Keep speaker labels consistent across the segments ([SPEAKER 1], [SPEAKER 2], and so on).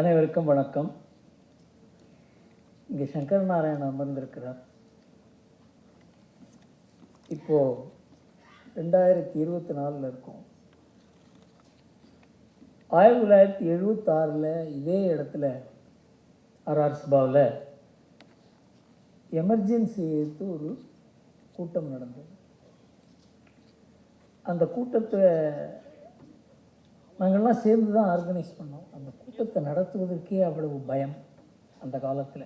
[SPEAKER 1] அனைவருக்கும் வணக்கம். இங்கே சங்கர் நாராயணன் அமர்ந்திருக்கிறார். இப்போ ரெண்டாயிரத்தி இருபத்தி நாலில் இருக்கும். ஆயிரத்தி தொள்ளாயிரத்தி எழுபத்தாறில் இதே இடத்துல ஆர்ஆர் சபாவில் எமர்ஜென்சி எடுத்து ஒரு கூட்டம் நடந்தது. அந்த கூட்டத்தை நாங்கள்லாம் சேர்ந்து தான் ஆர்கனைஸ் பண்ணோம். அந்த கூட்டத்தை நடத்துவதற்கே அவ்வளவு பயம் அந்த காலத்தில்.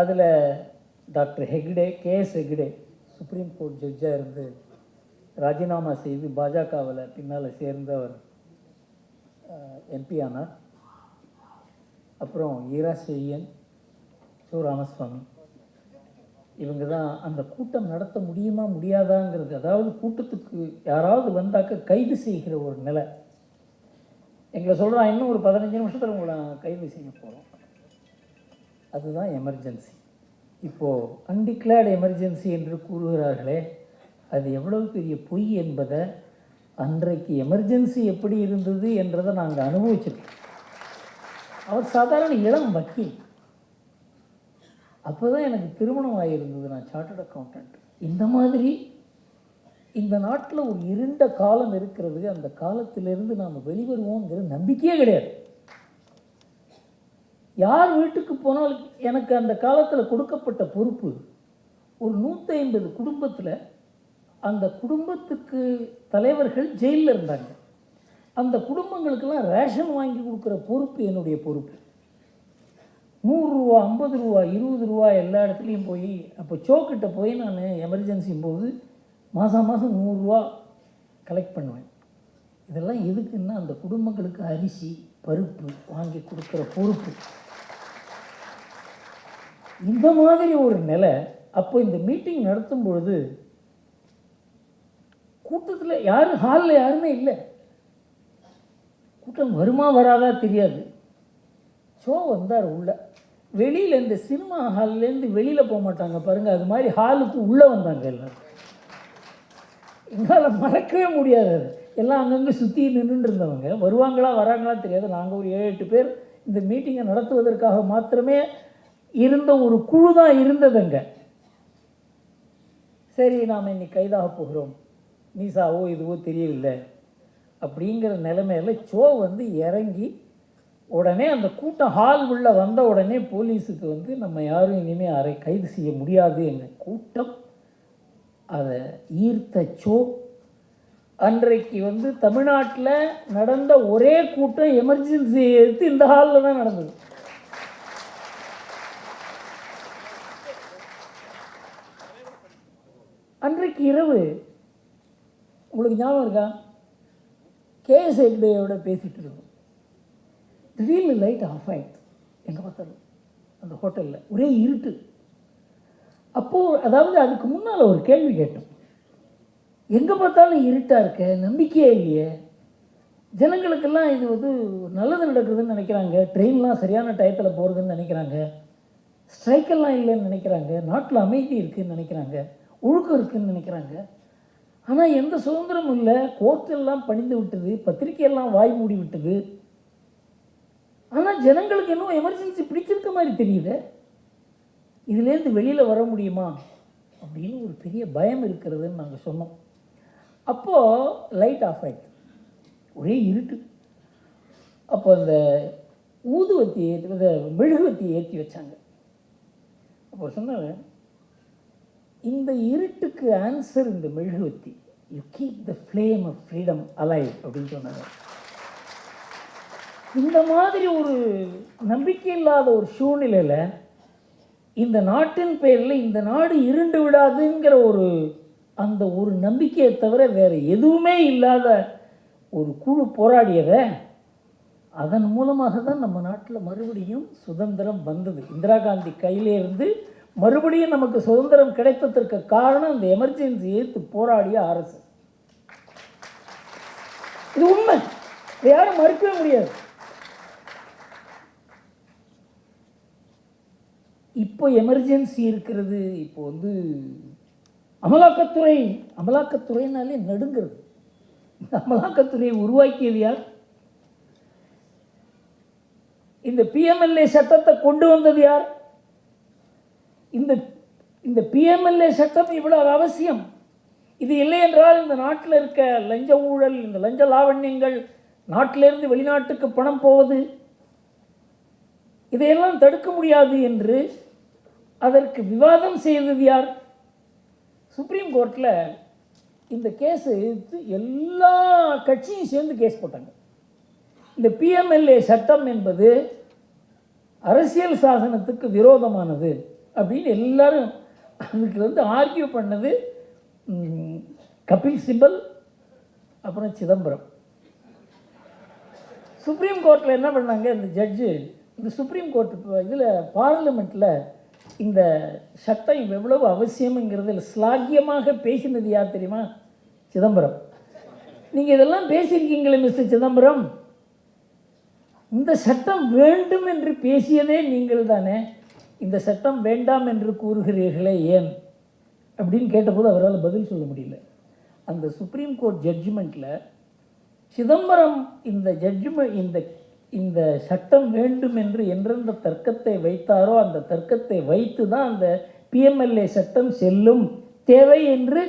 [SPEAKER 1] அதில் doctor Hegde K S Hegde supreme court ஜட்ஜாக இருந்து ராஜினாமா செய்து பாஜகவில் பின்னால் சேர்ந்து அவர் எம்பி ஆனார். அப்புறம் ஈரா செய்யன் சோ. ராமசுவாமி. இவங்க தான் அந்த கூட்டம் நடத்த முடியுமா முடியாதாங்கிறது அதாவது கூட்டத்துக்கு யாராவது வந்தாக்க கைது செய்கிற ஒரு நிலை. எங்களை சொல்கிறான் இன்னும் ஒரு பதினஞ்சு நிமிஷத்தில் உங்களை கைது செய்ய போகிறோம் அதுதான் எமர்ஜென்சி இப்போது அன்டிக்ளேர்டு எமர்ஜென்சி என்று கூறுகிறார்களே அது எவ்வளவு பெரிய பொய் என்பதை அன்றைக்கு எமர்ஜென்சி எப்படி இருந்தது என்றதை நாங்கள் அனுபவிச்சிருக்கோம். அவர் சாதாரண இளம் வக்கீல். அப்போ தான் எனக்கு திருமணம் ஆகியிருந்தது நான் சார்ட்டர்ட் அக்கௌண்டன்ட் இந்த மாதிரி இந்த நாட்டில் ஒரு இருண்ட காலம் இருக்கிறது. அந்த காலத்திலிருந்து நாம் வெளிவருவோங்கிற நம்பிக்கையே கிடையாது. யார் வீட்டுக்கு போனாலும் எனக்கு அந்த காலத்தில் கொடுக்கப்பட்ட பொறுப்பு ஒரு நூற்றி ஐம்பது குடும்பத்தில் அந்த குடும்பத்துக்கு தலைவர்கள் ஜெயிலில் இருந்தாங்க. அந்த குடும்பங்களுக்கெல்லாம் ரேஷன் வாங்கி கொடுக்குற பொறுப்பு என்னுடைய பொறுப்பு. நூறுரூவா ஐம்பது ரூபா இருபது ரூபா எல்லா இடத்துலையும் போய் அப்போ சோக்கிட்ட போய் நான் எமர்ஜென்சியும் போது மாதம் மாதம் நூறுரூவா கலெக்ட் பண்ணுவேன். இதெல்லாம் எதுக்குன்னா அந்த குடும்பங்களுக்கு அரிசி பருப்பு வாங்கி கொடுக்குற பொறுப்பு. இந்த மாதிரி ஒரு நிலை அப்போ இந்த மீட்டிங் நடத்தும் பொழுது கூட்டத்தில் யாரும் ஹாலில் யாருமே இல்லை. கூட்டம் வருமா வராதா தெரியாது. ஷோ வந்தார் உள்ள. வெளியில் இந்த சினிமா ஹால்லேருந்து வெளியில் போக மாட்டாங்க பாருங்கள் அது மாதிரி ஹாலுக்கு உள்ளே வந்தாங்க எல்லோரும். எங்களால் மறக்கவே முடியாது. அது எல்லாம் அங்கங்கே சுற்றி நின்றுட்டு இருந்தவங்க. வருவாங்களா வராங்களா தெரியாது. நாங்கள் ஒரு ஏழு எட்டு பேர் இந்த மீட்டிங்கை நடத்துவதற்காக மாத்திரமே இருந்த ஒரு குழு தான் இருந்ததுங்க சரி நாம் இன்னைக்கு கைதாக போகிறோம். நீசாவோ இதுவோ தெரியவில்லை. அப்படிங்கிற நிலைமையில் சோ வந்து இறங்கி உடனே அந்த கூட்டம் ஹால் உள்ளே வந்த உடனே போலீஸுக்கு வந்து நம்ம யாரும் இனிமேல் அரை கைது செய்ய முடியாது எங்கள் கூட்டம் அதை ஈர்த்த அன்றைக்கு வந்து தமிழ்நாட்டில் நடந்த ஒரே கூட்டம் எமர்ஜென்சி எடுத்து இந்த ஹாலில் தான் நடந்தது. அன்றைக்கு இரவு உங்களுக்கு ஞாபகம் இருக்கா? கேஎஸ் ஹெக்டேயோட பேசிகிட்டு இருக்கோம் திடீர்னு லைட் ஆஃப் ஆயிடுது எங்கே பார்த்தாலும் அந்த ஹோட்டலில் ஒரே இருட்டு. அப்போது அதாவது அதுக்கு முன்னால் ஒரு கேள்வி கேட்டோம். எங்கே பார்த்தாலும் இருட்டாக இருக்க நம்பிக்கையே இல்லையே. ஜனங்களுக்கெல்லாம் இது வந்து நல்லது நடக்குதுன்னு நினைக்கிறாங்க. ட்ரெயின்லாம் சரியான டயத்தில் போகிறதுன்னு நினைக்கிறாங்க. ஸ்ட்ரைக்கெல்லாம் இல்லைன்னு நினைக்கிறாங்க. நாட்டில் அமைதி இருக்குதுன்னு நினைக்கிறாங்க. ஒழுக்கம் இருக்குதுன்னு நினைக்கிறாங்க. ஆனால் எந்த சுதந்திரமும் இல்லை. கோர்ட்டெல்லாம் பணிந்து விட்டது. பத்திரிக்கையெல்லாம் வாய் மூடி விட்டது. ஆனால் ஜனங்களுக்கு இன்னும் எமர்ஜென்சி பிடிச்சிருக்க மாதிரி தெரியுது. இதுலேருந்து வெளியில் வர முடியுமா? அப்படின்னு ஒரு பெரிய பயம் இருக்கிறதுன்னு நாங்கள் சொன்னோம். அப்போது லைட் ஆஃப் ஆயிடுச்சு ஒரே இருட்டு. அப்போ அந்த ஊதுவத்தி ஏற்றி இந்த மெழுகுவத்தி ஏற்றி வச்சாங்க. அப்போ சொன்னாங்க இந்த இருட்டுக்கு ஆன்சர் இந்த மெழுகுவத்தி. You keep the flame of freedom alive அப்படின்னு சொன்னாங்க இந்த மாதிரி ஒரு நம்பிக்கை இல்லாத ஒரு சூழ்நிலையில் இந்த நாட்டின் பெயரில் இந்த நாடு இருண்டு விடாதுங்கிற ஒரு அந்த ஒரு நம்பிக்கையை தவிர வேறு எதுவுமே இல்லாத ஒரு குழு போராடியதை அதன் மூலமாக தான் நம்ம நாட்டில் மறுபடியும் சுதந்திரம் வந்தது. இந்திரா காந்தி கையிலேருந்து மறுபடியும் நமக்கு சுதந்திரம் கிடைத்ததற்கு காரணம் இந்த எமர்ஜென்சி ஏற்று போராடிய அரசு. இது உண்மை. யாரும் மறுக்கவே முடியாது. இப்போ எமர்ஜென்சி இருக்கிறது இப்போ வந்து அமலாக்கத்துறை அமலாக்கத்துறைனாலே நடுங்கிறது. இந்த அமலாக்கத்துறையை உருவாக்கியது யார்? இந்த பிஎம்எல்ஏ சட்டத்தை கொண்டு வந்தது யார்? இந்த இந்த பிஎம்எல்ஏ சட்டம் இவ்வளவு அவசியம். இது இல்லை என்றால் இந்த நாட்டில் இருக்க லஞ்ச ஊழல் இந்த லஞ்ச லாவண்யங்கள் நாட்டிலிருந்து வெளிநாட்டுக்கு பணம் போவது இதையெல்லாம் தடுக்க முடியாது என்று அதற்கு விவாதம் செய்தது யார்? சுப்ரீம் கோர்ட்டில் இந்த கேஸ் எதிர்த்து எல்லா கட்சியும் சேர்ந்து கேஸ் போட்டாங்க. இந்த பிஎம்எல்ஏ சட்டம் என்பது அரசியல் சாசனத்துக்கு விரோதமானது அப்படின்னு எல்லாரும் அதுக்கு வந்து ஆர்கியூ பண்ணது கபில் சிபல் அப்புறம் சிதம்பரம். சுப்ரீம் கோர்ட்டில் என்ன பண்ணாங்க? இந்த ஜட்ஜு இந்த சுப்ரீம் கோர்ட் இதில் பார்லிமெண்ட்டில் இந்த சட்டம் எவ்வளவு அவசியம்ங்கிறதுல ஸ்லாக்கியமாக பேசினது யார் தெரியுமா? சிதம்பரம். நீங்கள் இதெல்லாம் பேசியிருக்கீங்களே மிஸ்டர் சிதம்பரம். இந்த சட்டம் வேண்டும் என்று பேசியதே நீங்கள் தானே. இந்த சட்டம் வேண்டாம் என்று கூறுகிறீர்களே ஏன்? அப்படின்னு கேட்டபோது அவரால் பதில் சொல்ல முடியல. அந்த சுப்ரீம் கோர்ட் ஜட்ஜ்மெண்ட்டில் சிதம்பரம் இந்த ஜட்ஜ்மெண்ட் இந்த இந்த சட்டம் வேண்டும் என்று எந்தெந்த தர்க்கத்தை வைத்தாரோ அந்த தர்க்கத்தை வைத்து தான் அந்த பிஎம்எல்ஏ சட்டம் செல்லும். தேவை என்று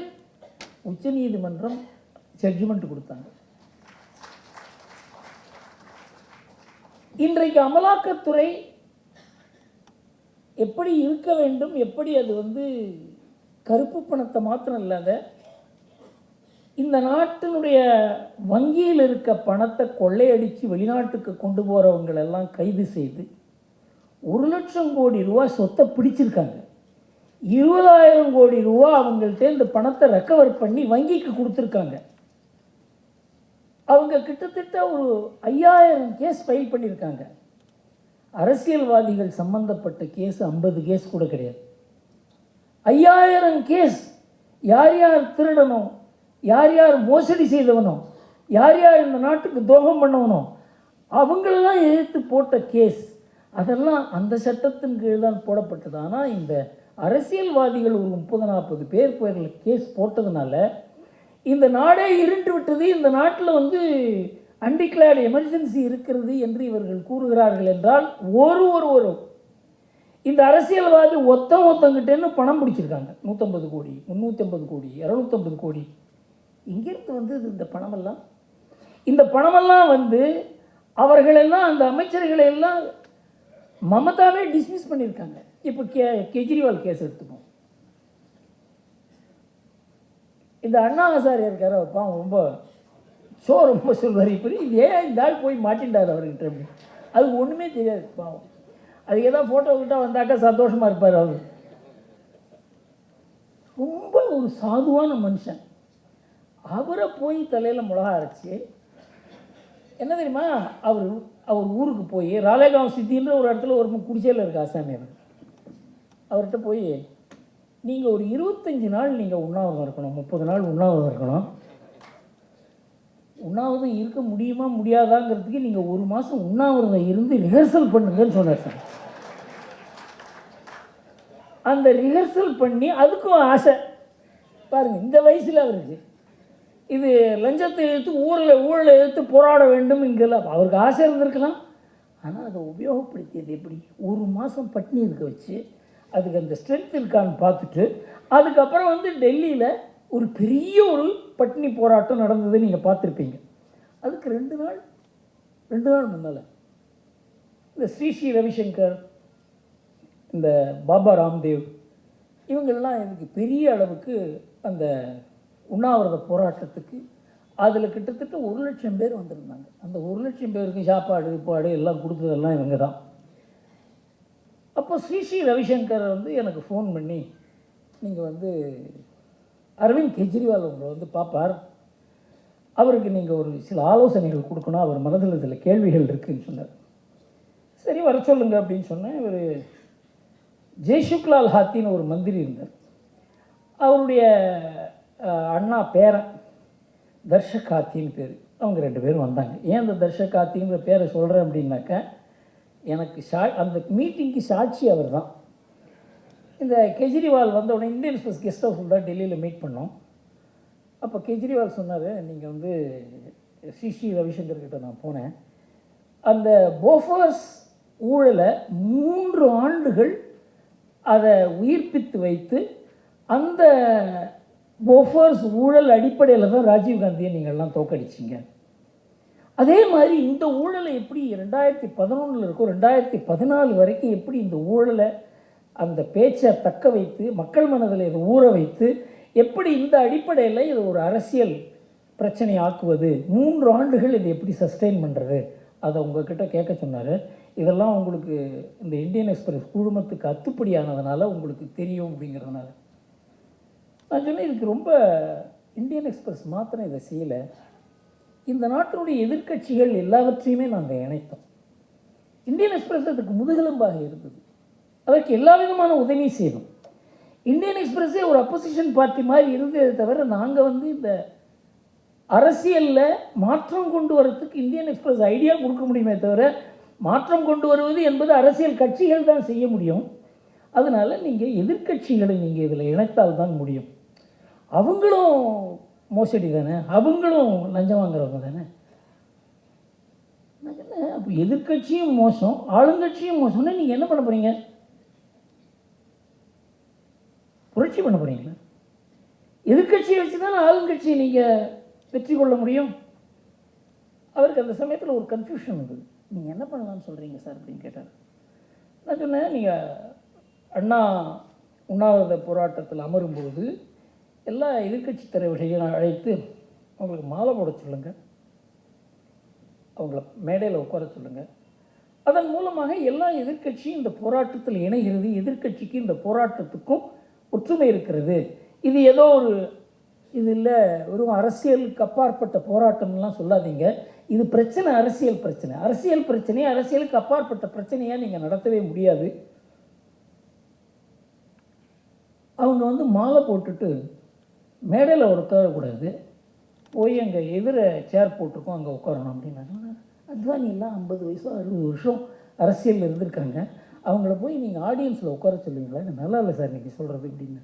[SPEAKER 1] உச்சநீதிமன்றம் ஜட்ஜ்மெண்ட் கொடுத்தாங்க. இன்றைக்கு அமலாக்கத்துறை எப்படி இருக்க வேண்டும் எப்படி அது வந்து கருப்பு பணத்தை மாத்திரம் இல்லாத இந்த நாட்டினுடைய வங்கியில் இருக்க பணத்தை கொள்ளையடித்து வெளிநாட்டுக்கு கொண்டு போகிறவங்களெல்லாம் கைது செய்து ஒரு லட்சம் கோடி ரூபா சொத்தை பிடிச்சிருக்காங்க. இருபதாயிரம் கோடி ரூபா அவங்கள்ட்ட இந்த பணத்தை ரெக்கவர் பண்ணி வங்கிக்கு கொடுத்துருக்காங்க. அவங்க கிட்டத்தட்ட ஒரு ஐயாயிரம் கேஸ் ஃபைல் பண்ணியிருக்காங்க அரசியல்வாதிகள் சம்பந்தப்பட்ட கேஸ் ஐம்பது கேஸ் கூட கிடையாது. ஐயாயிரம் கேஸ் யார் யார் திருடணும் யார் யார் மோசடி செய்தவனோ யார் யார் இந்த நாட்டுக்கு துரோகம் பண்ணவனோ அவங்களெல்லாம் எதிர்த்து போட்ட கேஸ் அதெல்லாம் அந்த சட்டத்தின் கீழ் தான் போடப்பட்டது. ஆனால் இந்த அரசியல்வாதிகள் ஒரு முப்பது நாற்பது பேர் பேரில் கேஸ் போட்டதுனால இந்த நாடே இருண்டு விட்டது. இந்த நாட்டில் வந்து அன்டிக்ளேர்டு எமர்ஜென்சி இருக்கிறது என்று இவர்கள் கூறுகிறார்கள் என்றால் ஒரு ஒருவரும் இந்த அரசியல்வாதி ஒத்த ஒத்தங்கிட்டேன்னு பணம் பிடிச்சிருக்காங்க. நூற்றம்பது கோடி முந்நூற்றம்பது கோடி இரநூத்தம்பது கோடி. எங்கேருந்து வந்தது இந்த பணமெல்லாம். இந்த பணமெல்லாம் வந்து அவர்களெல்லாம் அந்த அமைச்சர்களை எல்லாம் மமதாவே டிஸ்மிஸ் பண்ணியிருக்காங்க. இப்போ கே கெஜ்ரிவால் கேஸ் எடுத்துப்போம். இந்த அண்ணா ஹசாரி இருக்கார் பாவம் ரொம்ப ஷோ ரொம்ப சொல்வார். இப்படி ஏன் இந்த ஆள் போய் மாட்டின்றார் அவர்கிட்ட அப்படி? அது ஒன்றுமே தெரியாது பாவம். அதுக்கு ஏதாவது ஃபோட்டோ கிட்ட வந்தாக்கா சந்தோஷமாக இருப்பார் அவர். ரொம்ப ஒரு சாதுவான மனுஷன். அவரை போய் தலையில் மிளகா அரைச்சி என்ன தெரியுமா அவர் அவர் ஊருக்கு போய் ராலேகாம் சித்தின்ற ஒரு இடத்துல ஒரு குடிசையில் இருக்க ஆசாமியர் அவர்கிட்ட போய் நீங்கள் ஒரு இருபத்தஞ்சி நாள் நீங்கள் உண்ணாவிரதம் இருக்கணும் முப்பது நாள் உண்ணாவிரதம் இருக்கணும். உண்ணாவிரதம் இருக்க முடியுமா முடியாதாங்கிறதுக்கு நீங்கள் ஒரு மாதம் உண்ணாவிரதம் இருந்து ரிஹர்சல் பண்ணுங்கன்னு சொன்னார் சார். அந்த ரிஹர்சல் பண்ணி அதுக்கும் ஆசை. பாருங்கள் இந்த வயசில் அவருக்கு இது லஞ்சத்தை எடுத்து ஊரில் ஊழலை எடுத்து போராட வேண்டும் இங்கெல்ல அவருக்கு ஆசை இருந்திருக்கலாம். ஆனால் அதை உபயோகப்படுத்தியது எப்படி? ஒரு மாதம் பட்னி இருக்க வச்சு அதுக்கு அந்த ஸ்ட்ரென்த் இருக்கான்னு பார்த்துட்டு அதுக்கப்புறம் வந்து டெல்லியில் ஒரு பெரிய ஒரு பட்னி போராட்டம் நடந்ததை நீங்கள் பார்த்துருப்பீங்க. அதுக்கு ரெண்டு நாள் ரெண்டு நாள் முன்னால் இந்த ஸ்ரீ ஸ்ரீ ரவிசங்கர் இந்த பாபா ராம்தேவ் இவங்கெல்லாம் இதுக்கு பெரிய அளவுக்கு அந்த உண்ணாவிரத போராட்டத்துக்கு அதில் கிட்டத்தட்ட ஒரு லட்சம் பேர் வந்திருந்தாங்க. அந்த ஒரு லட்சம் பேருக்கு சாப்பாடு பாடு எல்லாம் கொடுத்ததெல்லாம் இவங்க தான். அப்போ ஸ்ரீ ஸ்ரீ ரவிசங்கர் வந்து எனக்கு ஃபோன் பண்ணி நீங்கள் வந்து அரவிந்த் கெஜ்ரிவால் உங்களை வந்து பார்ப்பார். அவருக்கு நீங்கள் ஒரு சில ஆலோசனைகள் கொடுக்கணும். அவர் மனதில் சில கேள்விகள் இருக்குதுன்னு சொன்னார். சரி வர சொல்லுங்க அப்படின்னு சொன்னேன். இவர் ஜெய்சுக்லால் ஹாத்தின்னு ஒரு மந்திரி இருந்தார். அவருடைய அண்ணா பேரன் தர்ஷகாத்தின்னு பேர். அவங்க ரெண்டு பேரும் வந்தாங்க. ஏன் அந்த தர்ஷகாத்திங்கிற பேரை சொல்கிறேன் அப்படின்னாக்கா எனக்கு சா அந்த மீட்டிங்க்கு சாட்சி அவர் தான் இந்த கெஜ்ரிவால் வந்த உடனே இந்தியன் எக்ஸ்பிரஸ் கெஸ்ட் ஹவுஸ் தான் டெல்லியில் மீட் பண்ணோம். அப்போ கெஜ்ரிவால் சொன்னார் நீங்கள் வந்து ஸ்ரீ ஸ்ரீ ரவிசங்கர் கிட்ட நான் போனேன். அந்த போஃபர்ஸ் ஊழலை மூன்று ஆண்டுகள் அதை உயிர்ப்பித்து வைத்து அந்த போஃபர்ஸ் ஊழல் அடிப்படையில் தான் ராஜீவ்காந்தியை நீங்கள்லாம் தோக்கடிச்சிங்க அதே மாதிரி இந்த ஊழலை எப்படி ரெண்டாயிரத்தி பதினொன்றில் இருக்கும் ரெண்டாயிரத்தி பதினாலு வரைக்கும் எப்படி இந்த ஊழலை அந்த பேச்சை தக்க வைத்து மக்கள் மனதில் இதை ஊற வைத்து எப்படி இந்த அடிப்படையில் இது ஒரு அரசியல் பிரச்சனை ஆக்குவது மூன்று ஆண்டுகள் இதை எப்படி சஸ்டெயின் பண்ணுறது அதை உங்ககிட்ட கேட்க சொன்னார். இதெல்லாம் உங்களுக்கு இந்த இந்தியன் எக்ஸ்பிரஸ் குழுமத்துக்கு அத்துப்படியானதுனால உங்களுக்கு தெரியும் அப்படிங்கிறதுனால. நான் சொன்னேன் இதுக்கு ரொம்ப இந்தியன் எக்ஸ்பிரஸ் மாத்திரம் இதை செய்யலை. இந்த நாட்டினுடைய எதிர்க்கட்சிகள் எல்லாவற்றையுமே நாங்கள் இணைத்தோம். இந்தியன் எக்ஸ்பிரஸ் அதுக்கு முதுகெலும்பாக இருந்தது. அதற்கு எல்லா விதமான உதவி செய்தோம். இந்தியன் எக்ஸ்பிரஸே ஒரு அப்போசிஷன் பார்ட்டி மாதிரி இருந்ததை தவிர நாங்கள் வந்து இந்த அரசியலில் மாற்றம் கொண்டு வரத்துக்கு இந்தியன் எக்ஸ்பிரஸ் ஐடியா கொடுக்க முடியுமே தவிர மாற்றம் கொண்டு வருவது என்பது அரசியல் கட்சிகள் தான் செய்ய முடியும். அதனால் நீங்கள் எதிர்க்கட்சிகளை நீங்கள் இதில் இணைத்தால் தான் முடியும். அவங்களும் மோசடி தானே? அவங்களும் லஞ்சம் வாங்குறவங்க தானே? அப்போ எதிர்க்கட்சியும் மோசம் ஆளுங்கட்சியும் மோசம்னா நீங்கள் என்ன பண்ண போகிறீங்க புரட்சி பண்ண போகிறீங்களா எதிர்க்கட்சியை வச்சு தானே ஆளுங்கட்சியை நீங்கள் வெற்றி கொள்ள முடியும்? அவருக்கு அந்த சமயத்தில் ஒரு கன்ஃபியூஷன் இருந்தது நீங்கள் என்ன பண்ணலாம்னு சொல்கிறீங்க சார் அப்படின்னு கேட்டார். நான் சொன்னேன் நீங்கள் அண்ணா உண்ணாவிரத போராட்டத்தில் அமரும்போது எல்லா எதிர்க்கட்சி தலைவர்களையும் அழைத்து அவங்களுக்கு மாலை போட சொல்லுங்கள் அவங்கள மேடையில் உட்கார சொல்லுங்கள் அதன் மூலமாக எல்லா எதிர்க்கட்சியும் இந்த போராட்டத்தில் இணைகிறது எதிர்க்கட்சிக்கு இந்த போராட்டத்துக்கும் ஒற்றுமை இருக்கிறது. இது ஏதோ ஒரு இது இல்லை வெறும் அரசியலுக்கு அப்பாற்பட்ட போராட்டம்லாம் சொல்லாதீங்க. இது பிரச்சனை அரசியல் பிரச்சனை. அரசியல் பிரச்சனை அரசியலுக்கு அப்பாற்பட்ட பிரச்சனையாக நீங்கள் நடத்தவே முடியாது. அவங்க வந்து மாலை போட்டுட்டு மேடையில் உட்காரக்கூடாது போய் அங்கே எதிர சேர் போட்டிருக்கோம் அங்கே உட்காரணும் அப்படின்னாங்க அத்வானி எல்லாம் ஐம்பது வயசோ அறுபது வருஷம் அரசியலில் இருந்திருக்காங்க. அவங்கள போய் நீங்கள் ஆடியன்ஸில் உட்கார சொல்லுவீங்களா? இது நல்லா இல்லை சார் நீங்கள் சொல்கிறது அப்படின்னு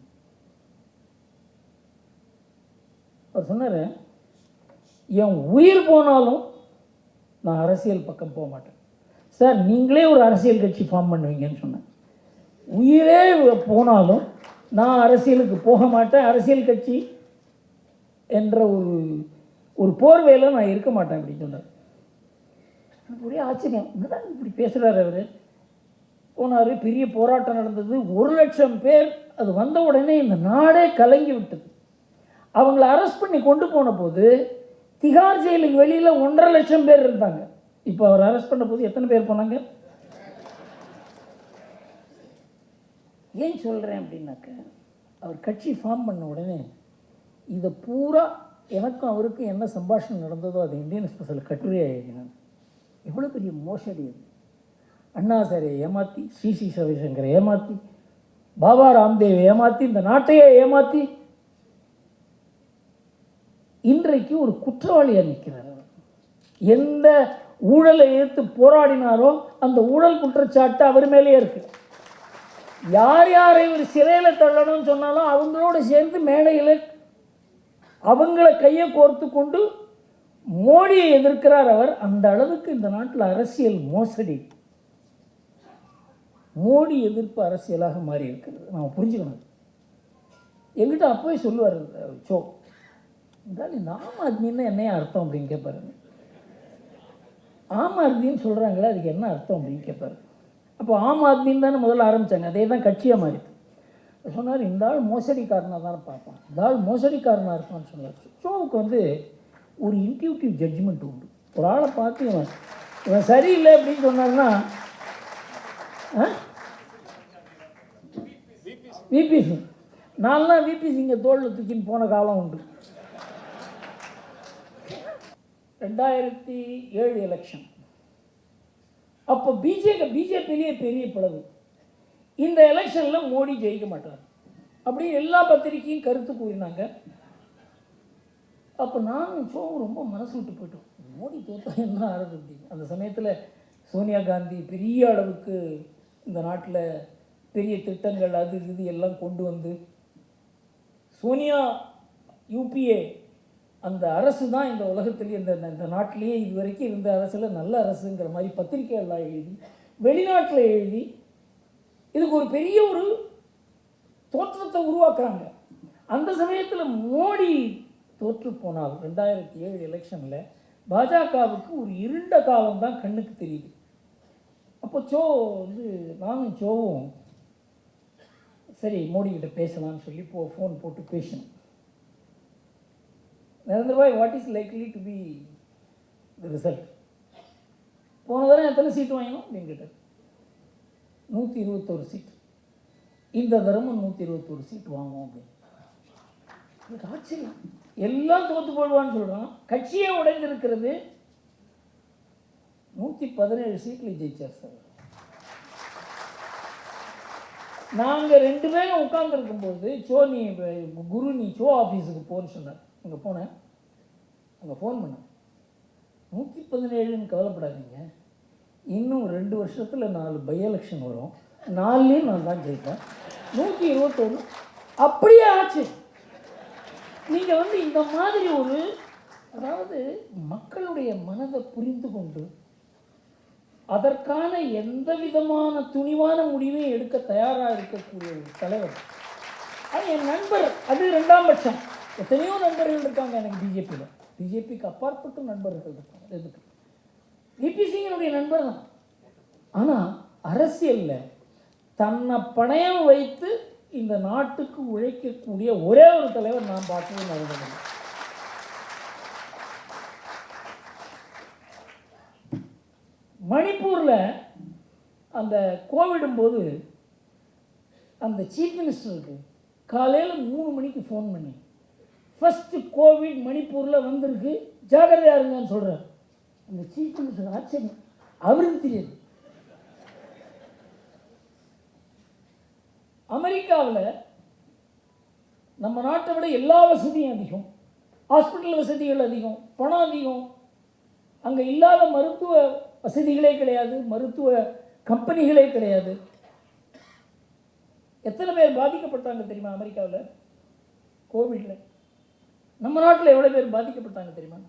[SPEAKER 1] அவர் சொன்னார் என் உயிர் போனாலும் நான் அரசியல் பக்கம் போக மாட்டேன். சார் நீங்களே ஒரு அரசியல் கட்சி ஃபார்ம் பண்ணுவீங்கன்னு சொன்னேன். உயிரே போனாலும் நான் அரசியலுக்கு போக மாட்டேன் அரசியல் கட்சி என்ற ஒரு ஒரு போர்வையில் நான் இருக்க மாட்டேன் அப்படின்னு சொன்னார். எனக்கு ஒரே ஆச்சரியம். என்னடா இப்படி பேசுகிறார் அவர்? போனார் பெரிய போராட்டம் நடந்தது. ஒரு லட்சம் பேர் அது வந்த உடனே இந்த நாடே கலங்கி விட்டது. அவங்கள அரெஸ்ட் பண்ணி கொண்டு போன போது திகார் ஜெயிலுக்கு வெளியில் ஒன்றரை லட்சம் பேர் இருந்தாங்க. இப்போ அவர் அரெஸ்ட் பண்ண போது எத்தனை பேர் போனாங்க? ஏன் சொல்கிறேன் அப்படின்னாக்க அவர் கட்சி ஃபார்ம் பண்ண உடனே இதை பூரா எனக்கும் அவருக்கும் என்ன சம்பாஷணம் நடந்ததோ அது இந்தியன் ஸ்பெஷல் கட்டுரையாக எழுதினான் எவ்வளோ பெரிய மோசடி அது. அண்ணா சாரை ஏமாற்றி ஸ்ரீ ஸ்ரீ ரவிசங்கரை ஏமாற்றி பாபா ராம்தேவ் ஏமாற்றி இந்த நாட்டையே ஏமாற்றி இன்றைக்கு ஒரு குற்றவாளியாக நிற்கிறார் அவர். எந்த ஊழலை எதிர்த்து போராடினாரோ அந்த ஊழல் குற்றச்சாட்டு அவர் மேலேயே இருக்கு. யார் யாரை இவர் சிறையில் தள்ளணும்னு சொன்னாலும் அவங்களோட சேர்ந்து மேடையில் அவங்கள கையை கோர்த்து கொண்டு மோடியை எதிர்க்கிறார் அவர். அந்த அளவுக்கு இந்த நாட்டில் அரசியல் மோசடி. மோடி எதிர்ப்பு அரசியலாக மாறி இருக்கிறது. நாம் புரிஞ்சுக்கணும். எங்கிட்ட அப்போவே சொல்லுவார் சோ இருந்தாலும் இந்த ஆம் ஆத்மின்னா என்னைய அர்த்தம்? அப்படின்னு கேட்பாரு ஆம் ஆத்மின்னு சொல்கிறாங்களே அதுக்கு என்ன அர்த்தம் அப்படின்னு கேட்பாரு அப்போ ஆம் ஆத்மின்னு தானே முதல்ல ஆரம்பித்தாங்க அதே தான் கட்சியாக மாறிது சொன்னார் இந்த ஆள் மோசடிக்காரனாக தானே பார்ப்பான். இந்த ஆள் மோசடிக்காரனாக இருப்பான்னு சொன்னார். ஷோவுக்கு வந்து ஒரு இன்ட்யூட்டிவ் ஜட்ஜ்மெண்ட் உண்டு. ஒரு ஆளை பார்த்து இவன் இவன் சரியில்லை அப்படின்னு சொன்னார்னா விபி சிங் நான்லாம் விபி சிங்கை தோளில் தூக்கின்னு போன காலம் உண்டு. ரெண்டாயிரத்தி ஏழு எலெக்ஷன் அப்போ பிஜேபி பிஜேபியிலேயே பெரிய பிளவு. இந்த எலெக்ஷனில் மோடி ஜெயிக்க மாட்டார். அப்படின்னு எல்லா பத்திரிக்கையும் கருத்து கூறினாங்க. அப்போ நானும் சோகம் ரொம்ப மனசு விட்டு போயிட்டோம். மோடி தோத்தா என்ன ஆறுது அப்படின்னு அந்த சமயத்தில் சோனியா காந்தி பெரிய அளவுக்கு இந்த நாட்டில் பெரிய திட்டங்கள் அது இது எல்லாம் கொண்டு வந்து சோனியா யூபிஏ அந்த அரசு தான் இந்த உலகத்துலேயே இந்த இந்த நாட்டிலேயே இது வரைக்கும் இருந்த அரசில் நல்ல அரசுங்கிற மாதிரி பத்திரிகைகள்லாம் எழுதி வெளிநாட்டில் எழுதி இதுக்கு ஒரு பெரிய ஒரு தோற்றத்தை உருவாக்குறாங்க. அந்த சமயத்தில் மோடி தோற்று போனால் ரெண்டாயிரத்தி ஏழு எலெக்ஷனில் பாஜகவுக்கு ஒரு இருண்ட காலம் தான் கண்ணுக்கு தெரியுது. அப்போ சோ வந்து நானும் சோவும் சரி மோடி கிட்ட பேசலாம்னு சொல்லி போ ஃபோன் போட்டு பேசணும் நிரந்தரவாய் what is likely to be the result போன தடவை எத்தனை சீட் வாங்கினோம்? அப்படின்னு கேட்டார் நூற்றி இருபத்தோரு சீட் இந்த தடவை நூற்றி இருபத்தோரு சீட் வாங்குவோம் அப்படின்னு. எனக்கு ஆச்சரியம். எல்லாம் தோத்து போடுவான்னு சொல்கிறோம் கட்சியே உடைந்திருக்கிறது நூற்றி பதினேழு சீட்டில் ஜெயிச்சார் சார். நாங்கள் ரெண்டு பேரும் உட்காந்துருக்கும்போது சோ நீ குரு நீ சோ ஆஃபீஸுக்கு போன்னு சொன்னார். அங்கே போனேன் அங்கே ஃபோன் பண்ணேன் நூற்றி பதினேழுன்னு கவலைப்படாதீங்க. இன்னும் ரெண்டு வருஷத்தில் நாலு பை எலெக்ஷன் வரும். நாலுலேயும் நான் தான் ஜெயிப்பேன். நூற்றி இருபத்தொன்று அப்படியே ஆச்சு. நீங்கள் வந்து இந்த மாதிரி ஒரு அதாவது மக்களுடைய மனதை புரிந்து கொண்டு அதற்கான எந்த விதமான துணிவான முடிவையும் எடுக்க தயாராக இருக்கக்கூடிய ஒரு தலைவர். அது என் நண்பர். அது ரெண்டாம் பட்சம். எத்தனையோ நண்பர்கள் இருக்காங்க எனக்கு பிஜேபியில் பிஜேபிக்கு அப்பாற்பட்டும் நண்பர்கள் இருக்காங்க. எதுக்கு விபி சிங்கனுடைய நண்பர் தான் ஆனால் அரசியலில் தன்னை பணையம் வைத்து இந்த நாட்டுக்கு உழைக்கக்கூடிய ஒரே ஒரு தலைவர் நான் பார்த்தது நரேந்திர மோடி மணிப்பூரில் அந்த கோவிடும் போது அந்த சீஃப் மினிஸ்டருக்கு காலையில் மூணு மணிக்கு ஃபோன் பண்ணி ஃபஸ்ட்டு கோவிட் மணிப்பூரில் வந்திருக்கு. ஜாகிரதையாக இருங்கன்னு சொல்கிறார் அந்த சீஃப் மினிஸ்டர் ஆச்சரியம். அவருக்கு தெரியாது. அமெரிக்காவில் நம்ம நாட்டை விட எல்லா வசதியும் அதிகம். ஹாஸ்பிட்டல் வசதிகள் அதிகம். பணம் அதிகம். அங்கே இல்லாத மருத்துவ வசதிகளே கிடையாது. மருத்துவ கம்பெனிகளே கிடையாது. எத்தனை பேர் பாதிக்கப்பட்டாங்க தெரியுமா அமெரிக்காவில்? கோவிடில் நம்ம நாட்டில் எவ்வளோ பேர் பாதிக்கப்பட்டாங்க தெரியுமா?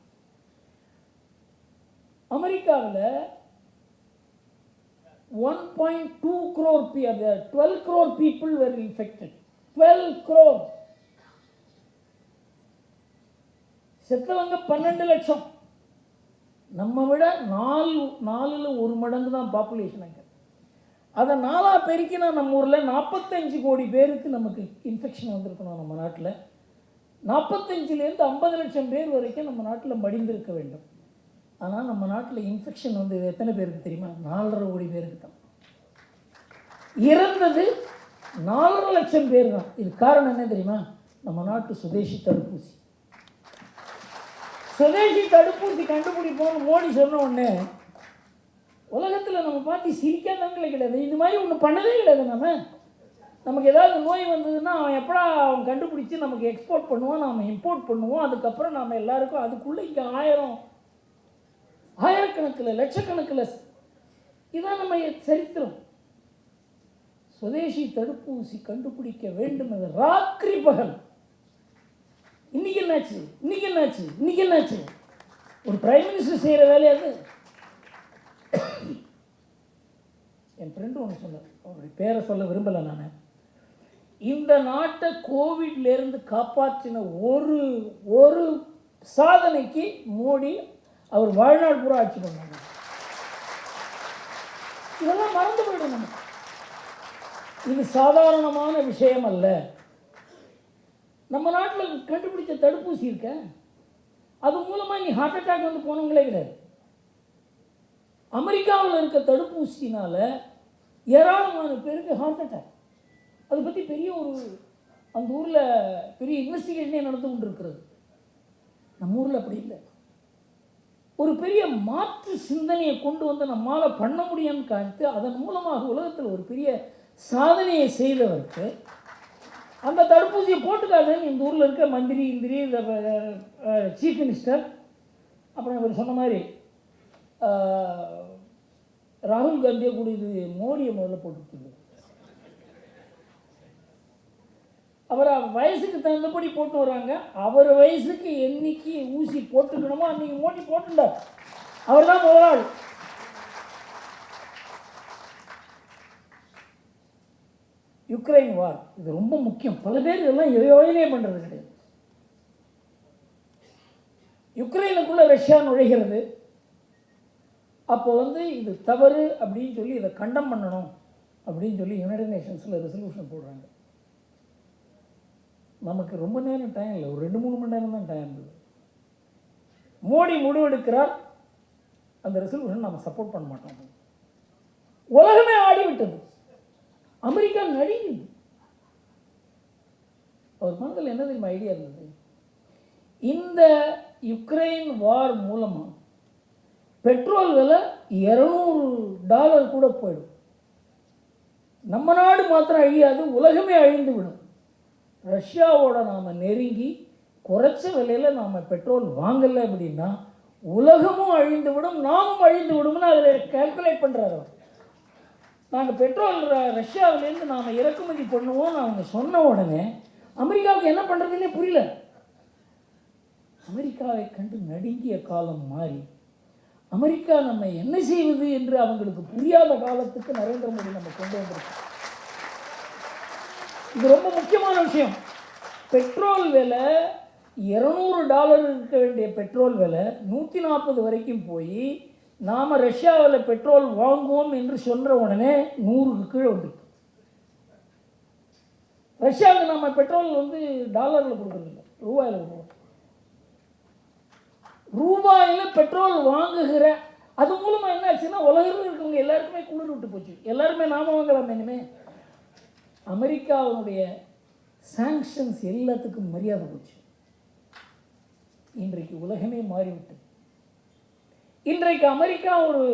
[SPEAKER 1] அமெரிக்காவில் one point two crore B twelve crore people were infected twelve crore செத்தவங்க பன்னெண்டு லட்சம். நம்ம விட நாலு நாலில் ஒரு மடங்கு தான் பாப்புலேஷன் அங்கே. அதை நாலாக பெருக்கினா நம்ம ஊரில் நாற்பத்தஞ்சு கோடி பேருக்கு நமக்கு இன்ஃபெக்ஷன் வந்திருக்கணும் நம்ம நாட்டில். நாற்பத்தஞ்சிலேருந்து ஐம்பது லட்சம் பேர் வரைக்கும் நம்ம நாட்டில் மடிந்திருக்க வேண்டும். ஆனால் நம்ம நாட்டில் இன்ஃபெக்ஷன் வந்து எத்தனை பேருக்கு தெரியுமா? நாலரை கோடி பேருக்கு தான். இறந்தது நாலரை லட்சம் பேர் தான். இது காரணம் என்ன தெரியுமா? நம்ம நாட்டு சுதேசி தடுப்பூசி. சுதேசி தடுப்பூசி கண்டுபிடிப்போம்னு மோடி சொன்ன உடனே உலகத்தில் நம்ம பார்த்து சிரிக்காதவங்களே கிடையாது இது மாதிரி ஒன்று பண்ணதே கிடையாது நம்ம. நமக்கு ஏதாவது நோய் வந்ததுன்னா அவன் எப்படா அவன் கண்டுபிடிச்சி நமக்கு எக்ஸ்போர்ட் பண்ணுவான் நாம் இம்போர்ட் பண்ணுவோம். அதுக்கப்புறம் நாம் எல்லாருக்கும் அதுக்குள்ளே இங்கே ஆயிரம் ஆயிரக்கணக்கில் லட்சக்கணக்கில் இதான் நம்ம சரித்திரம். சுதேசி தடுப்பூசி கண்டுபிடிக்க வேண்டும் என்ற ராத்திரி பகல். இன்னைக்கு என்னாச்சு? இன்னைக்கு என்னாச்சு? இன்னைக்கு என்னாச்சு? ஒரு பிரைம் மினிஸ்டர் செய்கிற வேலையாது என் ஃப்ரெண்டு ஒன்று சொன்னார். அவருடைய பேரை சொல்ல விரும்பலை நான். இந்த நாட்டை கோவிட்லேருந்து காப்பாற்றின ஒரு ஒரு சாதனைக்கு மோடி அவர் வாழ்நாள் பூரா ஆட்சி பண்ணாங்க. இதெல்லாம் மறந்து போயிடும் நம்ம. இது சாதாரணமான விஷயம் அல்ல. நம்ம நாட்டில் கண்டுபிடிச்ச தடுப்பூசி இருக்க. அது மூலமாக நீ ஹார்ட் அட்டாக் வந்து போனவங்களே கிடையாது. அமெரிக்காவில் இருக்க தடுப்பூசினால ஏராளமான பேருக்கு ஹார்ட் அட்டாக் அதை பற்றி பெரிய ஒரு அந்த ஊரில் பெரிய இன்வெஸ்டிகேஷனே நடந்து கொண்டு இருக்கிறது நம்ம ஊரில் அப்படி இல்லை. ஒரு பெரிய மாற்று சிந்தனையை கொண்டு வந்து நம்மால் பண்ண முடியும்னு காணித்து அதன் மூலமாக உலகத்தில் ஒரு பெரிய சாதனையை செய்தவருக்கு அந்த தடுப்பூசியை போட்டுக்காதுன்னு இந்த ஊரில் இருக்க மந்திரி இந்திரி இந்த சீஃப் மினிஸ்டர் அப்புறம் இவர் சொன்ன மாதிரி ராகுல் காந்தியை கூட இது மோடியை முதல்ல போட்டு அவர் வயசுக்கு தகுந்தபடி போட்டு வராங்க அவர் வயசுக்கு என்னைக்கு ஊசி போட்டுக்கணுமோ அன்னைக்கு மோடி போட்டுட்டார். அவர் தான் முதலாளி. யுக்ரைன் வார் இது ரொம்ப முக்கியம். பல பேர் இதெல்லாம் யோசனையே பண்ணுறது கிடையாது. யுக்ரைனுக்குள்ளே ரஷ்யா நுழைகிறது. அப்போ வந்து இது தவறு அப்படின்னு சொல்லி இதை கண்டம் பண்ணணும் அப்படின்னு சொல்லி யுனைடட் நேஷன்ஸில் ரெசல்யூஷன் போடுறாங்க. நமக்கு ரொம்ப நேரம் டைம் இல்லை. ஒரு ரெண்டு மூணு மணி நேரம் தான் டைம் இருந்தது மோடி முடிவெடுக்கிறார். அந்த ரெசல்யூஷன் நம்ம சப்போர்ட் பண்ண மாட்டோம். உலகமே ஆடிவிட்டது. அமெரிக்கா நடுங்குது அவர் மனதில் என்ன தெரியுமா ஐடியா இருந்தது? இந்த யுக்ரைன் வார் மூலமாக பெட்ரோல் விலை இரநூறு டாலர் கூட போயிடும். நம்ம நாடு மாத்திரம் அழியாது உலகமே அழிந்து விடும் ரஷ்யாவோட நாம் நெருங்கி குறைச்ச விலையில் நாம் பெட்ரோல் வாங்கலை அப்படின்னா உலகமும் அழிந்து விடும் நாமும் அழிந்து விடும்னு அதில் கேல்குலேட் பண்ணுறாரு அவர். நாங்கள் பெட்ரோல் ர- ரஷ்யாவிலேருந்து நாம் இறக்குமதி பண்ணுவோம்னு அவங்க சொன்ன உடனே அமெரிக்காவுக்கு என்ன பண்ணுறதுன்னே புரியல. அமெரிக்காவை கண்டு நடுங்கிய காலம் மாறி அமெரிக்கா நம்ம என்ன செய்வது என்று அவங்களுக்கு புரியாத காலத்துக்கு நரேந்திர மோடி நம்ம கொண்டு வந்திருக்கோம் இது ரொம்ப முக்கியமான விஷயம். பெட்ரோல் விலை இரநூறு டாலர் இருக்க வேண்டிய பெட்ரோல் விலை நூற்றி நாற்பது வரைக்கும் போய் நாம் ரஷ்யாவில் பெட்ரோல் வாங்குவோம் என்று சொன்ன உடனே நூறுக்கு கீழே வந்துருக்கு. ரஷ்யாவுக்கு நம்ம பெட்ரோல் வந்து டாலரில் கொடுக்குறதில்ல ரூபாயில் கொடுக்குறோம் ரூபாயில் பெட்ரோல் வாங்குகிற அது மூலமாக என்ன ஆச்சுன்னா உலகத்தில் இருக்கவங்க எல்லாருக்குமே குளிர் விட்டு போச்சு. எல்லாருமே நாம வாங்கலாம் இனிமேல் அமெரிக்காவுடைய சாங்ஷன்ஸ் எல்லாத்துக்கும் மரியாதை போச்சு. இன்றைக்கு உலகமே மாறிவிட்டது. இன்றைக்கு அமெரிக்கா ஒரு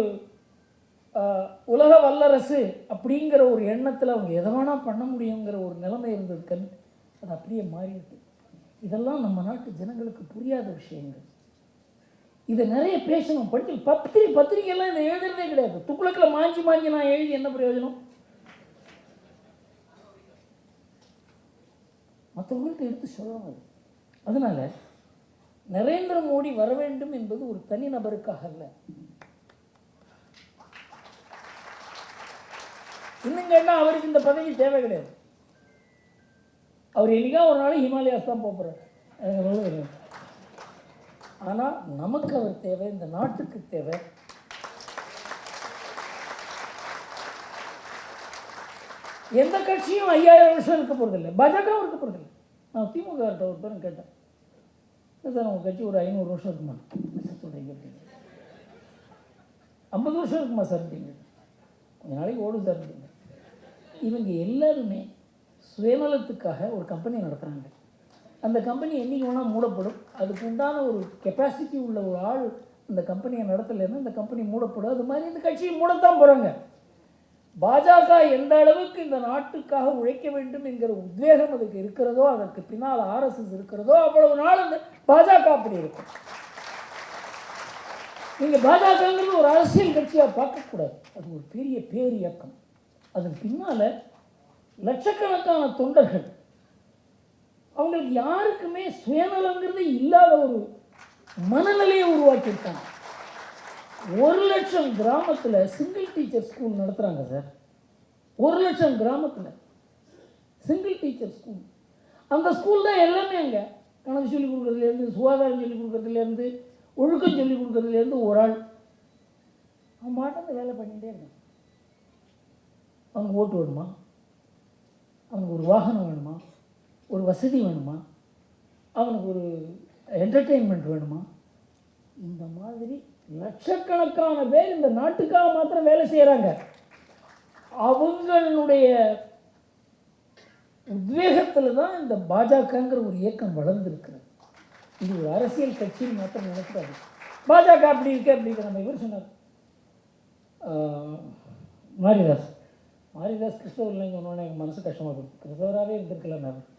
[SPEAKER 1] உலக வல்லரசு அப்படிங்கிற ஒரு எண்ணத்தில் அவங்க எதை வேணால் பண்ண முடியுங்கிற ஒரு நிலைமை இருந்தது கண் அது அப்படியே மாறிவிட்டு இதெல்லாம் நம்ம நாட்டு ஜனங்களுக்கு புரியாத விஷயங்கள். இதை நிறைய பேசணும். படிச்சு பத்திரி பத்திரிகைலாம் இதை எழுதுறதே கிடையாது. துக்குளக்கில் மாஞ்சி மாஞ்சி நான் எழுதி என்ன பிரயோஜனம்? மற்றவங்கள்ட்ட எடுத்து சொல்லணும் அது அதனால நரேந்திர மோடி வர வேண்டும் என்பது ஒரு தனி நபருக்காக அல்ல. இன்னும் கேட்டால் அவருக்கு இந்த பதவி தேவை கிடையாது. அவர் என்னைக்கா ஒரு நாள் ஹிமாலயாஸ் தான் போகிறார் ஆனால் நமக்கு அவர் தேவை இந்த நாட்டுக்கு தேவை. எந்த கட்சியும் ஐயாயிரம் வருஷம் இருக்க போகிறதில்ல பாஜகவும் இருக்க போகிறதில்ல நான் திமுக கிட்ட ஒரு பேரும் கேட்டேன். சார் உங்கள் கட்சி ஒரு ஐநூறு வருஷம் இருக்குமா? சொல்கிறீங்க ஐம்பது வருஷம் இருக்குமா சார்? அப்படிங்க கொஞ்ச நாளைக்கு ஓடும் சார் அப்படிங்க இவங்க எல்லாருமே சுயநலத்துக்காக ஒரு கம்பெனி நடத்துகிறாங்க அந்த கம்பெனி என்றைக்கு வேணால் மூடப்படும். அதுக்கு உண்டான ஒரு கெப்பாசிட்டி உள்ள ஒரு ஆள் அந்த கம்பெனியை நடத்தலைன்னா அந்த கம்பெனி மூடப்படும். அது மாதிரி இந்த கட்சியை மூடத்தான் போகிறாங்க பாஜக எந்த அளவுக்கு இந்த நாட்டுக்காக உழைக்க வேண்டும் என்கிற உத்வேகம் அதுக்கு இருக்கிறதோ அதற்கு பின்னால் ஆர்எஸ்எஸ் இருக்கிறதோ அவ்வளவு நாள் அந்த பாஜக அப்படி இருக்கும். நீங்கள் பாஜகங்கிறது ஒரு அரசியல் கட்சியாக பார்க்கக்கூடாது. அது ஒரு பெரிய பேரியக்கம். அதன் பின்னால் லட்சக்கணக்கான தொண்டர்கள் அவங்களுக்கு யாருக்குமே சுயநலங்கிறது இல்லாத ஒரு மனநிலையை உருவாக்கியிருக்காங்க. ஒரு லட்சம் கிராமத்தில் சிங்கிள் டீச்சர் ஸ்கூல் நடத்துகிறாங்க சார் ஒரு லட்சம் கிராமத்தில் சிங்கிள் டீச்சர் ஸ்கூல் அந்த ஸ்கூல் தான் எல்லாமே அங்கே. கணக்கு சொல்லிக் கொடுக்குறதுலேருந்து சுகாதாரம் சொல்லிக் கொடுக்குறதுலேருந்து ஒழுக்கம் சொல்லிக் கொடுக்குறதுலேருந்து ஒரு ஆள். அவன் மாட்டேன் அந்த வேலை பண்ணிகிட்டே இருக்கான். அவனுக்கு ஓட்டு வேணுமா? அவனுக்கு ஒரு வாகனம் வேணுமா? ஒரு வசதி வேணுமா? அவனுக்கு ஒரு என்டர்டெயின்மெண்ட் வேணுமா? இந்த மாதிரி லட்சக்கணக்கான பேர் இந்த நாட்டுக்காக மாத்திரம் வேலை செய்கிறாங்க அவங்களுடைய உத்வேகத்தில் தான் இந்த பாஜகங்கிற ஒரு இயக்கம் வளர்ந்துருக்குறது. இது ஒரு அரசியல் கட்சின்னு மாத்திரம் நினைக்கிறாரு பாஜக அப்படி இருக்கு அப்படிங்கிற நம்ம இவர் சொன்னார். மாரிதாஸ் மாரிதாஸ். மாரிதாஸ் இங்கே ஒன்று எனக்கு மனசு கஷ்டமாக இருக்கும் கிறிஸ்தவராகவே இருந்திருக்கலாம் அவர்.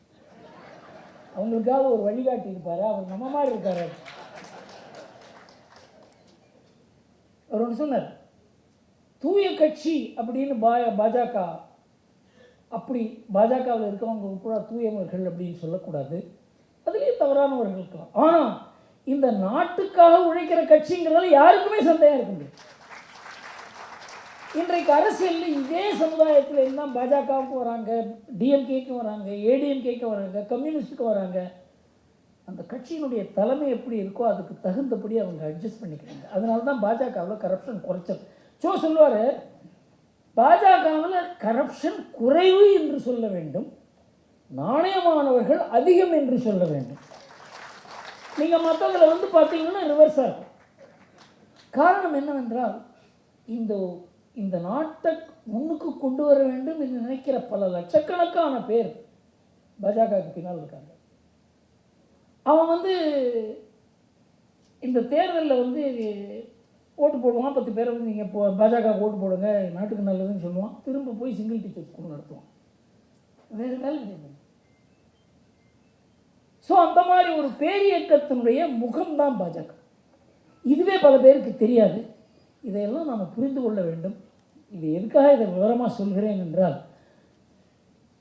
[SPEAKER 1] அவங்களுக்காக ஒரு வழிகாட்டி இருப்பார். அவர் நம்ம மாதிரி இருக்காரு. அவர் ஒன்று சொன்னார் தூய கட்சி அப்படின்னு பா பாஜக அப்படி பாஜகவில் இருக்கவங்க கூட தூயவர்கள் அப்படின்னு சொல்லக்கூடாது. அதுலேயும் தவறானவர்கள் இருக்கலாம் ஆனால் இந்த நாட்டுக்காக உழைக்கிற கட்சிங்கிறதால யாருக்குமே சந்தேகம் இருக்க முடியாது. இன்றைக்கு அரசியலில் இதே சமுதாயத்தில் இருந்தால் பாஜகவுக்கு வராங்க டிஎம்கேக்கு வராங்க ஏடிஎம்கேக்கு வராங்க கம்யூனிஸ்டுக்கு வராங்க. அந்த கட்சியினுடைய தலைமை எப்படி இருக்கோ அதுக்கு தகுந்தபடி அவங்க அட்ஜஸ்ட் பண்ணிக்கிறாங்க. அதனால தான் பாஜகவில் கரப்ஷன் குறைச்சது ஸோ சொல்லுவார் பாஜகவில் கரப்ஷன் குறைவு என்று சொல்ல வேண்டும். நாணயமானவர்கள் அதிகம் என்று சொல்ல வேண்டும். நீங்கள் மற்றதில் வந்து பார்த்தீங்கன்னா ரிவர்ஸாக இருக்கும். காரணம் என்னவென்றால் இந்த இந்த நாட்டை முன்னுக்கு கொண்டு வர வேண்டும் என்று நினைக்கிற பல லட்சக்கணக்கான பேர் பாஜகவுக்கு பின்னால் இருக்காங்க. அவன் வந்து இந்த தேர்தலில் வந்து ஓட்டு போடுவான். பத்து பேரை வந்து நீங்கள் போ பாஜக ஓட்டு போடுங்க நாட்டுக்கு நல்லதுன்னு சொல்லுவான். திரும்ப போய் சிங்கிள் டீச்சர் ஸ்கூல் நடத்துவான். வேறு வேலை கிடையாது ஸோ அந்த மாதிரி ஒரு பேரியக்கத்தினுடைய முகம்தான் பாஜக. இதுவே பல பேருக்கு தெரியாது. இதையெல்லாம் நாம் புரிந்து கொள்ள வேண்டும். இது எதுக்காக இதை விவரமாக சொல்கிறேன் என்றால்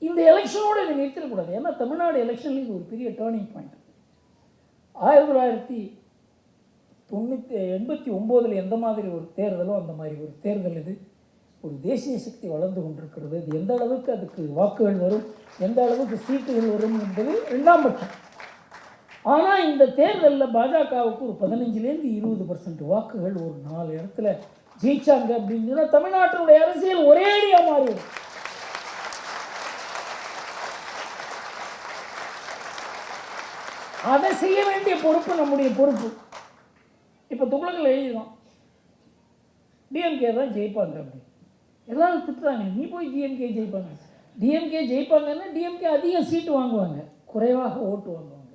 [SPEAKER 1] இந்த எலெக்ஷனோடு இதை நிறுத்திடக்கூடாது. ஏன்னா தமிழ்நாடு எலெக்ஷனில் இது ஒரு பெரிய டேர்னிங் பாயிண்ட் ஆயிரத்தி தொள்ளாயிரத்தி தொண்ணூற்றி எண்பத்தி ஒம்போதில் எந்த மாதிரி ஒரு தேர்தலோ அந்த மாதிரி ஒரு தேர்தல் இது. ஒரு தேசிய சக்தி வளர்ந்து கொண்டிருக்கிறது. அது எந்த அளவுக்கு அதுக்கு வாக்குகள் வரும்? எந்த அளவுக்கு சீட்டுகள் வரும் என்பது ரெண்டாம் பட்சம். ஆனால் இந்த தேர்தலில் பாஜகவுக்கு ஒரு பதினஞ்சுலேருந்து இருபது பர்சன்ட் வாக்குகள் ஒரு நாலு இடத்துல ஜெயிச்சாங்க அப்படின்னு சொன்னால் தமிழ்நாட்டினுடைய அரசியல் ஒரேடியாக மாறிடும். அதை செய்ய வேண்டிய பொறுப்பு நம்முடைய பொறுப்பு. இப்போ துக்ளக்கில் எழுதிடும் டிஎம்கே தான் ஜெயிப்பாங்க அப்படி. எல்லாரும் திட்டுறாங்க நீ போய் டிஎம்கே ஜெயிப்பாங்க. டிஎம்கே ஜெயிப்பாங்கன்னா டிஎம்கே அதிக சீட்டு வாங்குவாங்க. குறைவாக ஓட்டு வாங்குவாங்க.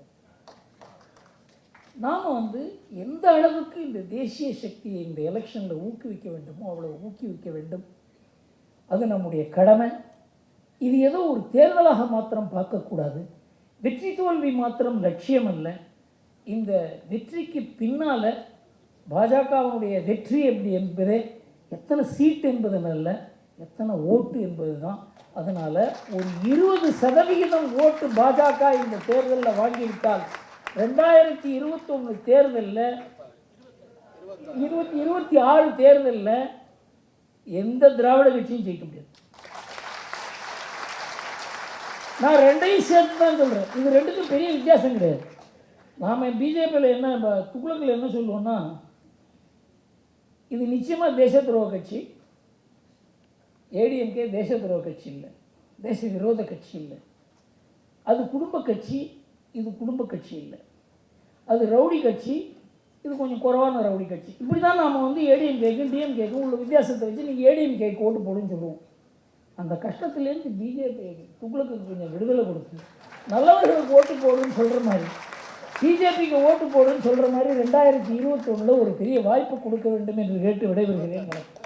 [SPEAKER 1] நாம் வந்து எந்த அளவுக்கு இந்த தேசிய சக்தியை இந்த எலெக்ஷனில் ஊக்குவிக்க வேண்டுமோ அவ்வளோ ஊக்குவிக்க வேண்டும். அது நம்முடைய கடமை. இது ஏதோ ஒரு தேர்தலாக மாத்திரம் பார்க்கக்கூடாது. வெற்றி தோல்வி மாத்திரம் லட்சியம் அல்ல இந்த வெற்றிக்கு பின்னால் பாஜகவினுடைய வெற்றி எப்படி என்பதே எத்தனை சீட் என்பது அல்ல எத்தனை ஓட்டு என்பது தான் அதனால் ஒரு இருபது சதவிகிதம் ஓட்டு பாஜக இந்த தேர்தலில் வாங்கிவிட்டால் ரெண்டாயிரத்தி இருபத்தொன்று தேர்தலில் இருபத்தி இருபத்தி ஆறு தேர்தலில் எந்த திராவிட கட்சியும் ஜெயிக்க முடியாது. நான் ரெண்டையும் சேர்த்து தான் சொல்கிறேன் இது ரெண்டுக்கும் பெரிய வித்தியாசம் கிடையாது. நாம் பிஜேபியில் என்ன ப- துக்ளக்கில் என்ன சொல்லுவோம்னா இது நிச்சயமாக தேச துரோக கட்சி ஏடிஎம்கே தேச துரோக கட்சி இல்லை. தேச விரோத கட்சி இல்லை. அது குடும்ப கட்சி இது குடும்ப கட்சி இல்லை. அது ரவுடி கட்சி இது கொஞ்சம் குறைவான ரவுடி கட்சி. இப்படி தான் நாம் வந்து ஏடிஎம்கேக்கும் டிஎம்கேக்கும் உள்ள வித்தியாசத்தை வச்சு நீங்கள் ஏடிஎம்கேக்கு ஓட்டு போடுன்னு சொல்லுவோம். அந்த கஷ்டத்துலேருந்து பிஜேபி துக்ளக்கு கொஞ்சம் விடுதலை கொடுத்து நல்லவர்களுக்கு ஓட்டு போடுன்னு சொல்கிற மாதிரி பிஜேபிக்கு ஓட்டு போடுன்னு சொல்கிற மாதிரி ரெண்டாயிரத்தி இருபத்தொன்னில் ஒரு பெரிய வாய்ப்பு கொடுக்க வேண்டும் என்று கேட்டு விடைபெறுகிறேன். வணக்கம்